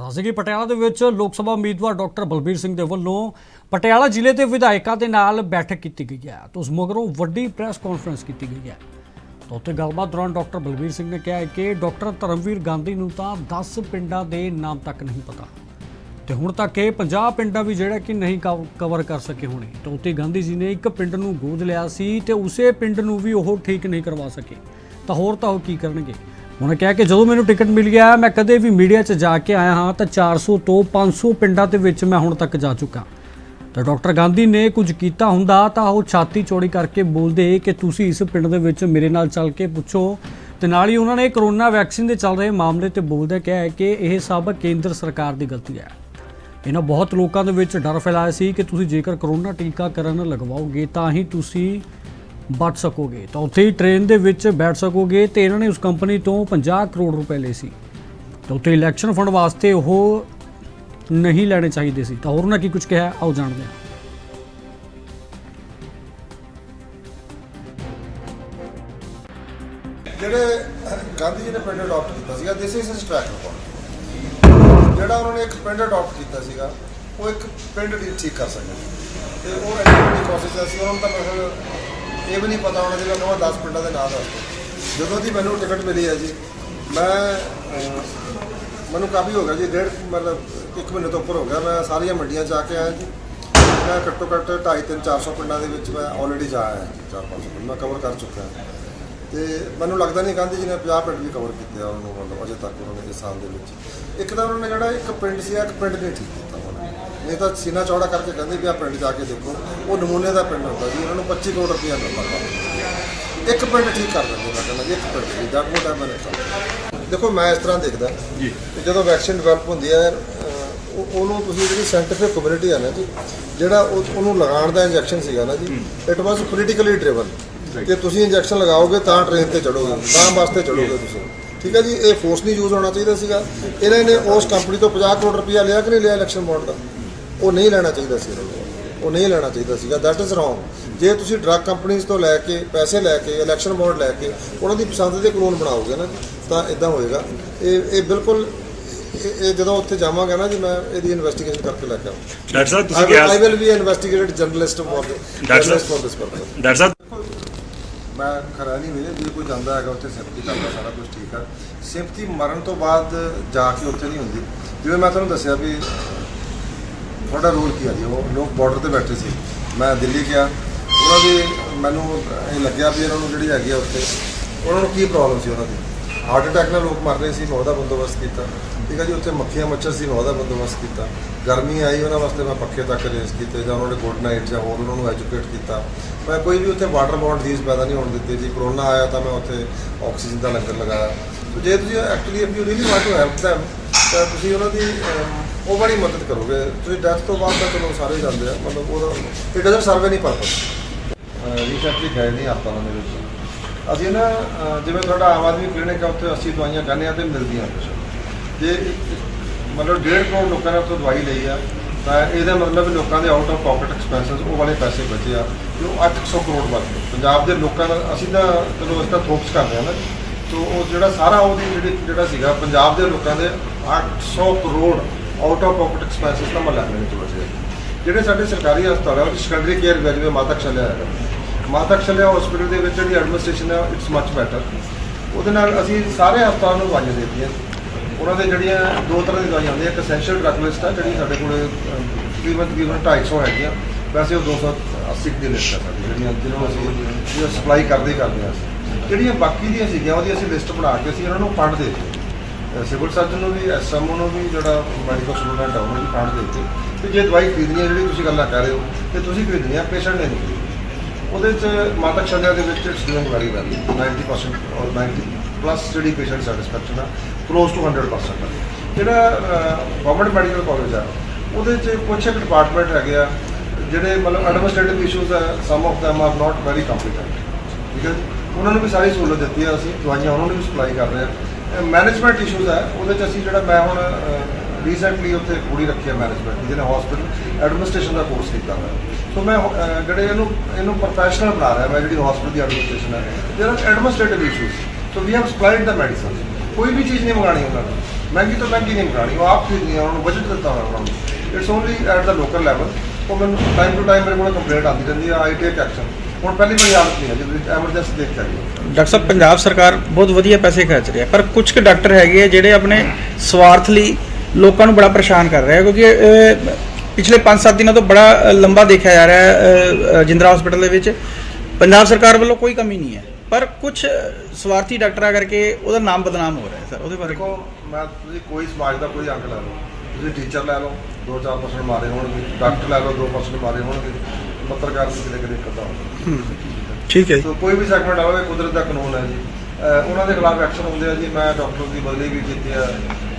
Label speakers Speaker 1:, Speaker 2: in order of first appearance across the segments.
Speaker 1: ਦੱਸਦੇ ਕਿ ਪਟਿਆਲਾ ਦੇ ਵਿੱਚ ਲੋਕ ਸਭਾ ਉਮੀਦਵਾਰ ਡਾਕਟਰ ਬਲਬੀਰ ਸਿੰਘ ਦੇ ਵੱਲੋਂ ਪਟਿਆਲਾ ਜ਼ਿਲ੍ਹੇ ਦੇ ਵਿਧਾਇਕਾਂ ਦੇ ਨਾਲ ਬੈਠਕ ਕੀਤੀ ਗਈ ਹੈ ਤੇ ਉਸ ਮਗਰੋਂ ਵੱਡੀ ਪ੍ਰੈਸ ਕਾਨਫਰੰਸ ਕੀਤੀ ਗਈ ਹੈ। ਤਾਂ ਉੱਥੇ ਗੱਲਬਾਤ ਦੌਰਾਨ ਡਾਕਟਰ ਬਲਬੀਰ ਸਿੰਘ ਨੇ ਕਿਹਾ ਕਿ ਡਾਕਟਰ ਧਰਮਵੀਰ ਗਾਂਧੀ ਨੂੰ ਤਾਂ 10 ਪਿੰਡਾਂ ਦੇ ਨਾਮ ਤੱਕ ਨਹੀਂ ਪਤਾ। ਤੇ ਹੁਣ ਤੱਕ ਇਹ 50 ਪਿੰਡਾਂ ਵੀ ਜਿਹੜਾ ਕਿ ਨਹੀਂ ਕਵ- ਕਵਰ ਕਰ ਸਕੇ ਹੋਣੇ। ਤਾਂ ਉੱਥੇ ਗਾਂਧੀ ਜੀ ਨੇ ਇੱਕ ਪਿੰਡ ਨੂੰ ਗੋਦ ਲਿਆ ਸੀ ਤੇ ਉਸੇ ਪਿੰਡ ਨੂੰ ਵੀ ਉਹ ਠੀਕ ਨਹੀਂ ਕਰਵਾ ਸਕੇ। ਤਾਂ ਹੋਰ ਤਾਂ ਉਹ ਕੀ ਕਰਨਗੇ? ਉਹਨਾਂ ਕਿਹਾ ਕਿ ਜਦੋਂ ਮੈਨੂੰ ਟਿਕਟ ਮਿਲ ਗਿਆ, ਮੈਂ ਕਦੇ ਵੀ ਮੀਡੀਆ 'ਚ ਜਾ ਕੇ ਆਇਆ ਹਾਂ ਤਾਂ 400 ਤੋਂ 500 ਪਿੰਡਾਂ ਦੇ ਵਿੱਚ ਮੈਂ ਹੁਣ ਤੱਕ ਜਾ ਚੁੱਕਾ। ਤਾਂ ਡਾਕਟਰ ਗਾਂਧੀ ਨੇ ਕੁਝ ਕੀਤਾ ਹੁੰਦਾ ਤਾਂ ਉਹ ਛਾਤੀ ਚੌੜੀ ਕਰਕੇ ਬੋਲਦੇ ਕਿ ਤੁਸੀਂ ਇਸ ਪਿੰਡ ਦੇ ਵਿੱਚ ਮੇਰੇ ਨਾਲ ਚੱਲ ਕੇ ਪੁੱਛੋ। ਤੇ ਨਾਲ ਹੀ ਉਹਨਾਂ ਨੇ ਕਰੋਨਾ ਵੈਕਸੀਨ ਦੇ ਚੱਲ ਰਹੇ ਮਾਮਲੇ ਤੇ ਬੋਲਦੇ ਕਿਹਾ ਕਿ ਇਹ ਸਭ ਕੇਂਦਰ ਸਰਕਾਰ ਦੀ ਗਲਤੀ ਹੈ। ਇਹਨਾਂ ਬਹੁਤ ਲੋਕਾਂ ਦੇ ਵਿੱਚ ਡਰ ਫੈਲਾਇਆ ਸੀ ਕਿ ਤੁਸੀਂ ਜੇਕਰ ਕਰੋਨਾ ਟੀਕਾਕਰਨ ਲਗਵਾਓਗੇ ਤਾਂ ਹੀ ਤੁਸੀਂ ਬਚ ਸਕੋਗੇ। ਤਾਂ ਉੱਥੇ ਹੀ ਟ੍ਰੇਨ ਦੇ ਵਿੱਚ ਬੈਠ ਸਕੋਗੇ ਤੇ ਇਹਨਾਂ ਨੇ ਉਸ ਕੰਪਨੀ ਤੋਂ 50 ਕਰੋੜ ਰੁਪਏ ਲਏ ਸੀ। ਤਾਂ ਉੱਥੇ ਇਲੈਕਸ਼ਨ ਫੰਡ ਵਾਸਤੇ ਉਹ ਨਹੀਂ ਲੈਣੇ ਚਾਹੀਦੇ ਸੀ। ਤਾਂ ਹੋਰ ਉਹਨਾਂ ਕੀ ਕੁਝ ਕਿਹਾ ਆਓ ਜਾਣਦੇ ਹਾਂ।
Speaker 2: ਜਿਹੜੇ ਗਾਂਧੀ ਜੀ ਨੇ ਪਿੰਡ ਅਡਾਪਟ ਕੀਤਾ ਸੀਗਾ ਦਿਸ ਇਜ਼ ਹਿਸ ਟਰੈਕ ਜਿਹੜਾ ਉਹਨਾਂ ਨੇ ਇੱਕ ਪਿੰਡ ਅਡਾਪਟ ਕੀਤਾ ਸੀਗਾ, ਉਹ ਇੱਕ ਪਿੰਡ ਦੀ ਠੀਕ ਕਰ ਸਕਦੇ ਤੇ ਉਹ ਐਡੀ ਕੋਸ਼ਿਸ਼ ਸੀ, ਉਹਨਾਂ ਨੂੰ ਮਤਲਬ ਇਹ ਵੀ ਨਹੀਂ ਪਤਾ ਹੋਣਾ ਜਿਹੜਾ ਕਹਾਂ 10 ਪਿੰਡਾਂ ਦੇ ਨਾਂ ਦੱਸ ਦਿਓ ਜਦੋਂ ਦੀ ਮੈਨੂੰ ਟਿਕਟ ਮਿਲੀ ਹੈ ਜੀ, ਮੈਂ ਮੈਨੂੰ ਕਾਫੀ ਹੋ ਗਿਆ ਜੀ, ਡੇਢ, ਮਤਲਬ ਇੱਕ ਮਹੀਨੇ ਤੋਂ ਉੱਪਰ ਹੋ ਗਿਆ। ਮੈਂ ਸਾਰੀਆਂ ਮੰਡੀਆਂ ਜਾ ਕੇ ਆਇਆ ਜੀ। ਮੈਂ ਘੱਟੋ ਘੱਟ 2.5 3 400 ਪਿੰਡਾਂ ਦੇ ਵਿੱਚ ਮੈਂ ਆਲਰੇਡੀ ਜਾ ਆਇਆ 4-500 ਪਿੰਡ ਮੈਂ ਕਵਰ ਕਰ ਚੁੱਕਾ ਹਾਂ ਤੇ ਮੈਨੂੰ ਲੱਗਦਾ ਨਹੀਂ ਗਾਂਧੀ ਜੀ ਨੇ 50 ਪਿੰਡ ਵੀ ਕਵਰ ਕੀਤੇ ਆ ਉਹਨੂੰ, ਮਤਲਬ ਅਜੇ ਤੱਕ ਉਹਨਾਂ ਨੇ ਇਸ ਸਾਲ ਦੇ ਵਿੱਚ। ਇੱਕ ਤਾਂ ਉਹਨਾਂ ਨੇ ਜਿਹੜਾ ਇੱਕ ਪਿੰਡ ਸੀ, ਇੱਕ ਪਿੰਡ ਨਹੀਂ ਠੀਕ। ਨਹੀਂ ਤਾਂ ਸੀਨਾ ਚੌੜਾ ਕਰਕੇ ਕਹਿੰਦੇ ਵੀ ਆ ਪਿੰਡ ਜਾ ਕੇ ਦੇਖੋ। ਉਹ ਨਮੂਨੇ ਦਾ ਪਿੰਡ ਹੁੰਦਾ ਜੀ ਉਹਨਾਂ ਨੂੰ 25 ਕਰੋੜ ਰੁਪਇਆ ਮਿਲਦਾ ਇੱਕ ਪਿੰਡ ਠੀਕ ਕਰ ਦਿੰਦੇ ਮੈਂ ਕਹਿੰਦਾ ਜੀ ਇੱਕ ਪਿੰਡ ਠੀਕ ਦੈਟ ਵੋਟ ਆਈ ਮੈਨੇ ਦੇਖੋ ਮੈਂ ਇਸ ਤਰ੍ਹਾਂ ਦੇਖਦਾ। ਜੀ। ਜਦੋਂ ਵੈਕਸੀਨ ਡਿਵੈਲਪ ਹੁੰਦੀ ਹੈ ਉਹਨੂੰ ਤੁਸੀਂ ਜਿਹੜੀ ਸਾਇੰਟੀਫਿਕ ਕਮਿਊਨਿਟੀ ਹੈ ਨਾ ਜੀ ਜਿਹੜਾ ਉਹ- ਉਹਨੂੰ ਲਗਾਉਣ ਦਾ ਇੰਜੈਕਸ਼ਨ ਸੀਗਾ ਨਾ ਜੀ ਇਟ ਵਾਸ ਪੋਲੀਟੀਕਲੀ ਡਰਿਵਨ ਕਿ ਤੁਸੀਂ ਇੰਜੈਕਸ਼ਨ ਲਗਾਓਗੇ ਤਾਂ ਟ੍ਰੇਨ ਤੇ ਚੜੋਗੇ ਤਾਂ ਬੱਸ ਤੇ ਚੜੋਗੇ ਤੁਸੀਂ। ਠੀਕ ਹੈ ਜੀ ਇਹ ਫੋਰਸ ਨਹੀਂ ਯੂਜ਼ ਹੋਣਾ ਚਾਹੀਦਾ ਸੀਗਾ। ਇਹਨਾਂ ਨੇ ਉਸ ਕੰਪਨੀ ਤੋਂ 50 ਕਰੋੜ ਰੁਪਇਆ ਲਿਆ ਕਿ ਨਹੀਂ ਲਿਆ ਇਲੈਕਸ਼ਨ ਬੌਂਡ ਦਾ? ਉਹ ਨਹੀਂ ਲੈਣਾ ਚਾਹੀਦਾ ਸੀ ਇਹਨਾਂ ਨੂੰ। ਉਹ ਨਹੀਂ ਲੈਣਾ ਚਾਹੀਦਾ ਸੀਗਾ। ਦੈਟ ਇਜ਼ ਰੋਂਗ ਜੇ ਤੁਸੀਂ ਡਰੱਗ ਕੰਪਨੀਆਂ ਤੋਂ ਲੈ ਕੇ ਪੈਸੇ ਲੈ ਕੇ ਇਲੈਕਸ਼ਨ ਬੌਂਡ ਲੈ ਕੇ ਉਹਨਾਂ ਦੀ ਪਸੰਦ ਦੇ ਕਾਨੂੰਨ ਬਣਾਓਗੇ ਨਾ ਤਾਂ ਇਦਾਂ ਹੋਏਗਾ। ਇਹ ਇਹ ਬਿਲਕੁਲ ਇਹ ਜਦੋਂ ਉੱਥੇ ਜਾਵਾਂਗਾ ਨਾ ਜੀ ਮੈਂ ਇਹਦੀ ਇਨਵੈਸਟੀਗੇਸ਼ਨ ਕਰਕੇ ਲੈ ਕੇ ਆਉਂਗਾ
Speaker 3: ਡਾਕਟਰ ਸਾਹਿਬ ਤੁਸੀਂ
Speaker 2: ਆਈ
Speaker 3: ਕਿਹਾ
Speaker 2: will be investigated journalist for journalist for this purpose
Speaker 3: doctor sahib
Speaker 2: ਮੈਂ ਖਰਾ ਨਹੀਂ ਵੇ ਜੇ ਕੋਈ ਜਾਂਦਾ ਹੈਗਾ ਉੱਥੇ ਸਿੰਪਤੀ ਕਰਦਾ ਸਾਰਾ ਕੁਝ ਠੀਕ ਆ। ਸਿੰਪਤੀ ਮਰਨ ਤੋਂ ਬਾਅਦ ਜਾ ਕੇ ਉੱਥੇ ਨਹੀਂ ਹੁੰਦੀ। ਜਿਵੇਂ ਮੈਂ ਤੁਹਾਨੂੰ ਦੱਸਿਆ ਵੀ ਤੁਹਾਡਾ ਰੋਲ ਕੀ ਆ ਜੀ? ਉਹ ਲੋਕ ਬਾਰਡਰ ਤੇ ਬੈਠੇ ਸੀ। ਮੈਂ ਦਿੱਲੀ ਗਿਆ। ਉਹਨਾਂ ਦੀ ਮੈਨੂੰ ਇਹ ਲੱਗਿਆ ਵੀ ਇਹਨਾਂ ਨੂੰ ਜਿਹੜੀ ਹੈਗੀ ਆ ਉੱਥੇ, ਉਹਨਾਂ ਨੂੰ ਕੀ ਪ੍ਰੋਬਲਮ ਸੀ ਉਹਨਾਂ ਦੀ? ਹਾਰਟ ਅਟੈਕ ਨਾਲ ਲੋਕ ਮਰ ਰਹੇ ਸੀ ਮੈਂ ਉਹਦਾ ਬੰਦੋਬਸਤ ਕੀਤਾ। ਠੀਕ ਹੈ ਜੀ, ਉੱਥੇ ਮੱਖੀਆਂ ਮੱਛਰ ਸੀ ਮੈਂ ਉਹਦਾ ਬੰਦੋਬਸਤ ਕੀਤਾ। ਗਰਮੀ ਆਈ, ਉਹਨਾਂ ਵਾਸਤੇ ਮੈਂ ਪੱਖੇ ਤੱਕ ਅਰੇਂਜ ਕੀਤੇ ਜਾਂ ਉਹਨਾਂ ਨੇ ਗੁੱਡ ਨਾਈਟ ਜਾਂ ਹੋਰ ਉਹਨਾਂ ਨੂੰ ਐਜੂਕੇਟ ਕੀਤਾ। ਮੈਂ ਕੋਈ ਵੀ ਉੱਥੇ ਵਾਟਰ ਬੌਂਡ ਡਿਜ਼ੀਜ਼ ਪੈਦਾ ਨਹੀਂ ਹੋਣ ਦਿੱਤੀ ਜੀ। ਕਰੋਨਾ ਆਇਆ ਤਾਂ ਮੈਂ ਉੱਥੇ ਆਕਸੀਜਨ ਦਾ ਲੰਗਰ ਲਗਾਇਆ। ਜੇ ਤੁਸੀਂ actually if you really want to help them, ਤਾਂ ਤੁਸੀਂ ਉਹਨਾਂ ਦੀ ਉਹ ਬੜੀ ਮਦਦ ਕਰੋਗੇ? ਤੁਸੀਂ ਡੈਥ ਤੋਂ ਬਾਅਦ ਤਾਂ ਚਲੋ ਸਾਰੇ ਜਾਂਦੇ ਆ, ਮਤਲਬ ਉਹਦਾ it doesn't serve any purpose recently ਗਏ ਨਹੀਂ ਆਪਾਂ ਦੇ ਵਿੱਚ। ਅਸੀਂ ਨਾ ਜਿਵੇਂ ਤੁਹਾਡਾ ਆਮ ਆਦਮੀ ਕਲੀਨਿਕ ਆ, ਉੱਥੇ ਅਸੀਂ ਦਵਾਈਆਂ ਕਹਿੰਦੇ ਆ ਤੇ ਮਿਲਦੀਆਂ। ਕੁਛ ਜੇ ਮਤਲਬ 1.5 ਕਰੋੜ ਲੋਕਾਂ ਨੇ ਉੱਥੋਂ ਦਵਾਈ ਲਈ ਆ, ਤਾਂ ਇਹਦਾ ਮਤਲਬ ਲੋਕਾਂ ਦੇ ਆਊਟ ਆਫ ਪਾਕਟ ਐਕਸਪੈਂਸਸ ਉਹ ਵਾਲੇ ਪੈਸੇ ਬਚੇ ਆ ਜੋ 800 ਕਰੋੜ ਬਚ ਗਏ। ਪੰਜਾਬ ਦੇ ਲੋਕਾਂ ਦਾ, ਅਸੀਂ ਤਾਂ ਚਲੋ ਇਸ ਤਾਂ ਥੋਪਸ ਕਰਦੇ ਆ ਨਾ। ਤੋ ਉਹ ਜਿਹੜਾ ਸਾਰਾ ਉਹਦੀ ਜਿਹੜੀ ਜਿਹੜਾ ਸੀਗਾ, ਪੰਜਾਬ ਦੇ ਲੋਕਾਂ ਦੇ 800 crore out of pocket expenses ਦਾ ਮਤਲਬ ਲੈਣੇ ਚ ਬਚੇ ਜਿਹੜੇ ਸਾਡੇ ਸਰਕਾਰੀ ਹਸਪਤਾਲ ਆ ਉਹਦੀ ਸੈਕੰਡਰੀ ਕੇਅਰ ਵਿੱਚ ਜਿਵੇਂ ਮਾਤਾ ਛਲਿਆ ਹੈਗਾ। ਮਾਤਾ ਛਲਿਆ ਹਸਪੀਟਲ ਦੇ ਵਿੱਚ ਜਿਹੜੀ ਐਡਮਿਨਿਸਟ੍ਰੇਸ਼ਨ ਹੈ ਇਟਸ ਮੱਚ ਬੈਟਰ ਉਹਦੇ ਨਾਲ ਅਸੀਂ ਸਾਰੇ ਹਸਪਤਾਲਾਂ ਨੂੰ ਦਵਾਈਆਂ ਦੇ ਦਿੱਤੀਆਂ। ਉਹਨਾਂ ਦੇ ਜਿਹੜੀਆਂ ਦੋ ਤਰ੍ਹਾਂ ਦੀ ਦਵਾਈਆਂ ਹੁੰਦੀਆਂ। ਇੱਕ ਐਸੈਂਸ਼ੀਅਲ ਡਰੱਗ ਲਿਸਟ ਹੈ ਜਿਹੜੀ ਸਾਡੇ ਕੋਲ ਤਕਰੀਬਨ ਤਕਰੀਬਨ 250 ਹੈਗੀਆਂ। ਵੈਸੇ ਉਹ 280 ਦੀ ਲਿਸਟ ਹੈ ਸਾਡੀ, ਜਿਹੜੀਆਂ ਜਿਹਨਾਂ ਅਸੀਂ ਜਿਹੜਾ ਸਪਲਾਈ ਕਰਦੇ ਕਰਦੇ ਹਾਂ ਅਸੀਂ। ਜਿਹੜੀਆਂ ਬਾਕੀ ਦੀਆਂ ਸੀਗੀਆਂ, ਉਹਦੀ ਅਸੀਂ ਲਿਸਟ ਬਣਾ ਕੇ ਅਸੀਂ ਉਹਨਾਂ ਨੂੰ ਫੰਡ ਦੇ ਦਿੱਤੇ ਸਿਵਲ ਸਰਜਨ ਨੂੰ ਵੀ ਐਸਐਮਓ ਨੂੰ ਵੀ, ਜਿਹੜਾ ਮੈਡੀਕਲ ਸਟੂਡੈਂਟ ਆ ਉਹਨੂੰ ਵੀ ਫੰਡ ਦੇ ਦਿੱਤੇ। ਤੇ ਜੇ ਦਵਾਈ ਖਰੀਦਣੀ ਹੈ, ਜਿਹੜੀ ਤੁਸੀਂ ਗੱਲਾਂ ਕਰ ਰਹੇ ਹੋ, ਤੇ ਤੁਸੀਂ ਖਰੀਦਣੀ ਹੈ ਪੇਸ਼ੈਂਟ ਨੇ ਨਹੀਂ ਖਰੀਦਣੀ। ਉਹਦੇ ਚ ਮਾਤਾ ਛਲਿਆ ਦੇ ਵਿੱਚ ਸਟੂਡੈਂਟ ਡੂਇੰਗ ਵੈਰੀ ਵੈਲ 90% ਔਰ 90 ਪਲੱਸ ਜਿਹੜੀ ਪੇਸ਼ੈਂਟ ਸੈਟੀਸਫੈਕਸ਼ਨ ਆ ਕਲੋਜ਼ ਟੂ 100% ਆ। ਜਿਹੜਾ ਗਵਰਨਮੈਂਟ ਮੈਡੀਕਲ ਕਾਲਜ ਆ, ਉਹਦੇ ਚ ਕੁਝ ਇੱਕ ਡਿਪਾਰਟਮੈਂਟ ਹੈਗੇ ਆ, ਜਿਹੜੇ ਮਤਲਬ ਐਡਮਿਨਿਸਟ੍ਰੇਟਿਵ ਇਸ਼ੂਜ਼ ਆ some of them are not very competent ਠੀਕ ਹੈ ਉਹਨਾਂ ਨੂੰ ਵੀ ਸਾਰੀ ਸਹੂਲਤ ਦਿੱਤੀ ਆ ਅਸੀਂ, ਦਵਾਈਆਂ ਉਹਨਾਂ ਨੂੰ ਵੀ ਸਪਲਾਈ ਕਰ ਰਹੇ ਆ। ਮੈਨੇਜਮੈਂਟ ਇਸ਼ੂਜ਼ ਹੈ, ਉਹਦੇ ਚ ਅਸੀਂ ਜਿਹੜਾ ਮੈਂ ਹੁਣ ਰੀਸੈਂਟਲੀ ਉੱਥੇ ਕੁੜੀ ਰੱਖੀ ਹੈ ਮੈਨੇਜਮੈਂਟ ਜਿਹਨੇ ਹਸਪੀਟਲ ਐਡਮਿਨਿਸਟ੍ਰੇਸ਼ਨ ਦਾ ਕੋਰਸ ਕੀਤਾ ਹੋਇਆ। ਸੋ ਮੈਂ ਜਿਹੜੇ ਇਹਨੂੰ ਇਹਨੂੰ ਪ੍ਰੋਫੈਸ਼ਨਲ ਬਣਾ ਰਿਹਾ ਮੈਂ, ਜਿਹੜੀ ਹਸਪੀਟਲ ਦੀ ਐਡਮਿਨਿਸਟ੍ਰੇਸ਼ਨ ਹੈ ਜਿਹੜਾ administrative issues so we have supplied the medicine ਕੋਈ ਵੀ ਚੀਜ਼ ਨਹੀਂ ਮੰਗਾਣੀ ਉਹਨਾਂ ਨੂੰ। ਮਹਿੰਗੀ ਤੋਂ ਮਹਿੰਗੀ ਨਹੀਂ ਕਰਾਣੀ ਉਹ ਆਪ ਖਰੀਦਣੀ ਉਹਨਾਂ ਨੂੰ ਬਜਟ ਦਿੱਤਾ ਹੋਇਆ ਉਹਨਾਂ ਨੂੰ। It's only at the local level ਉਹ ਮੈਨੂੰ ਟਾਈਮ ਟੂ ਟਾਈਮ ਮੇਰੇ ਕੋਲ ਕੰਪਲੇਂਟ ਆਉਂਦੀ ਰਹਿੰਦੀ ਆ ਆਈ ਟੇਕ ਐਕਸ਼ਨ ਹੁਣ ਪਹਿਲੀ ਵਾਰੀ ਆਦਤ ਨਹੀਂ ਹੈ ਜਦੋਂ ਐਮਰਜੈਂਸੀ ਦੇਖ ਹੈ।
Speaker 3: ਡਾਕਟਰ ਸਾਹਿਬ ਪੰਜਾਬ ਸਰਕਾਰ ਬਹੁਤ ਵਧੀਆ ਪੈਸੇ ਖਰਚ ਰਹੀ ਹੈ ਪਰ ਕੁਝ ਕੁ ਡਾਕਟਰ ਹੈਗੇ ਆ ਜਿਹੜੇ ਆਪਣੇ ਸਵਾਰਥ ਲਈ ਲੋਕਾਂ ਨੂੰ ਬੜਾ ਪਰੇਸ਼ਾਨ ਕਰ ਰਹੇ ਆ ਕਿਉਂਕਿ ਅਹ, ਪਿਛਲੇ 5-7 ਦਿਨਾਂ ਤੋਂ ਬੜਾ ਲੰਬਾ ਦੇਖਿਆ ਜਾ ਰਿਹਾ ਹੈ ਜਿੰਦਰਾ ਹਸਪੀਟਲ ਦੇ ਵਿੱਚ। ਪੰਜਾਬ ਸਰਕਾਰ ਵੱਲੋਂ ਕੋਈ ਕਮੀ ਨਹੀਂ ਹੈ ਪਰ ਕੁਝ ਸਵਾਰਥੀ ਡਾਕਟਰਾਂ ਕਰਕੇ ਉਹਦਾ ਨਾਮ ਬਦਨਾਮ ਹੋ ਰਿਹਾ ਹੈ ਸਰ ਉਹਦੇ ਬਾਰੇ
Speaker 2: ਦੇਖੋ ਮੈਂ ਤੁਸੀਂ ਕੋਈ ਸਮਾਜ ਦਾ ਕੋਈ ਅੰਗ ਲੈ ਲਓ। ਤੁਸੀਂ ਟੀਚਰ ਲੈ ਲਓ 2-4% ਮਾਰੇ ਹੋਣਗੇ ਡਾਕਟਰ ਲੈ ਲਓ 2% ਮਾਰੇ ਹੋਣਗੇ। ਪੱਤਰਕਾਰ ਵੀ ਕਿਤੇ ਕਿਤੇ ਹੋਊਗਾ।
Speaker 3: ਠੀਕ ਹੈ
Speaker 2: ਸੋ ਕੋਈ ਵੀ ਸੈਗਮੈਂਟ ਆਵੇ ਕੁਦਰਤ ਦਾ ਕਾਨੂੰਨ ਹੈ ਜੀ। ਅਹ ਉਹਨਾਂ ਦੇ ਖਿਲਾਫ ਐਕਸ਼ਨ ਹੁੰਦੇ ਆ ਜੀ। ਮੈਂ ਡਾਕਟਰ ਦੀ ਬਦਲੀ ਵੀ ਕੀਤੀ ਆ।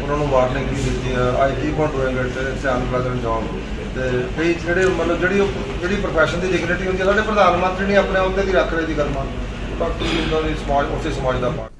Speaker 2: ਉਹਨਾਂ ਨੂੰ ਵਾਰਨਿੰਗ ਵੀ ਦਿੱਤੀ ਆ। I keep on doing it it's unpleasant job ਤੇ ਕਈ ਜਿਹੜੇ ਮਤਲਬ ਜਿਹੜੀ ਉਹ ਜਿਹੜੀ ਪ੍ਰੋਫੈਸ਼ਨ ਦੀ ਡਿਗਨਿਟੀ ਹੁੰਦੀ ਹੈ ਸਾਡੇ ਪ੍ਰਧਾਨ ਮੰਤਰੀ ਨੇ ਆਪਣੇ ਅਹੁਦੇ ਦੀ ਰੱਖ ਰਹੇ ਦੀ ਗੱਲ ਮੰਨ ਡਾਕਟਰ ਜੀ ਉਹਨਾਂ ਦੀ ਸਮਾਜ ਉਸੇ ਸਮਾਜ ਦਾ part